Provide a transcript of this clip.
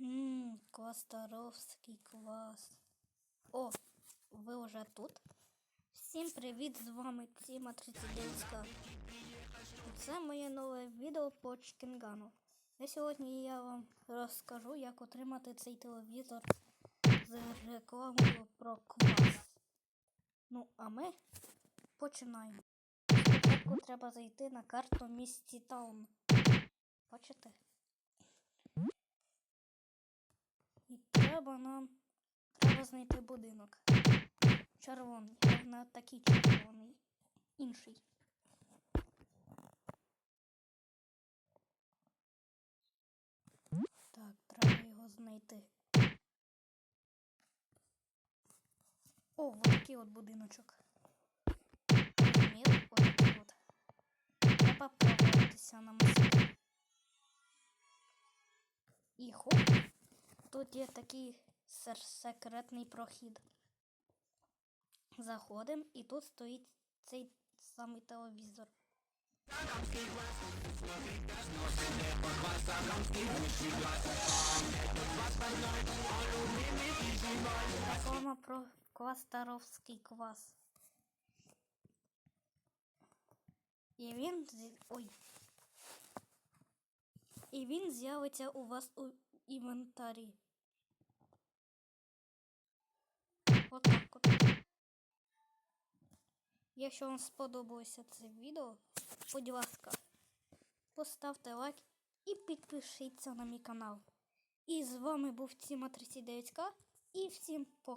Ммм, Квастаровський квас. О, ви вже тут? Всім привіт! З вами Тіма 39. І це моє нове відео по Чкінгану. І сьогодні я вам розкажу, як отримати цей телевізор з рекламою про квас. Ну, а ми починаємо. Треба зайти на карту місті Таун. Бачите? І треба нам треба знайти будинок. Червоний. На такий червоний. Інший. Так, треба його знайти. О, вот такий от будиночок. Ось такий от. Треба проводитися на мості. І хоп, тут є такий секретний прохід. Заходимо, і тут стоїть цей самий телевізор. Реклама про квастаровський квас. І він ой. І він з'явиться у вас у інвентарі. Отак от. Якщо вам сподобалося це відео, будь ласка, поставте лайк і підпишіться на мій канал. І з вами був Тіма 39К і всім пока.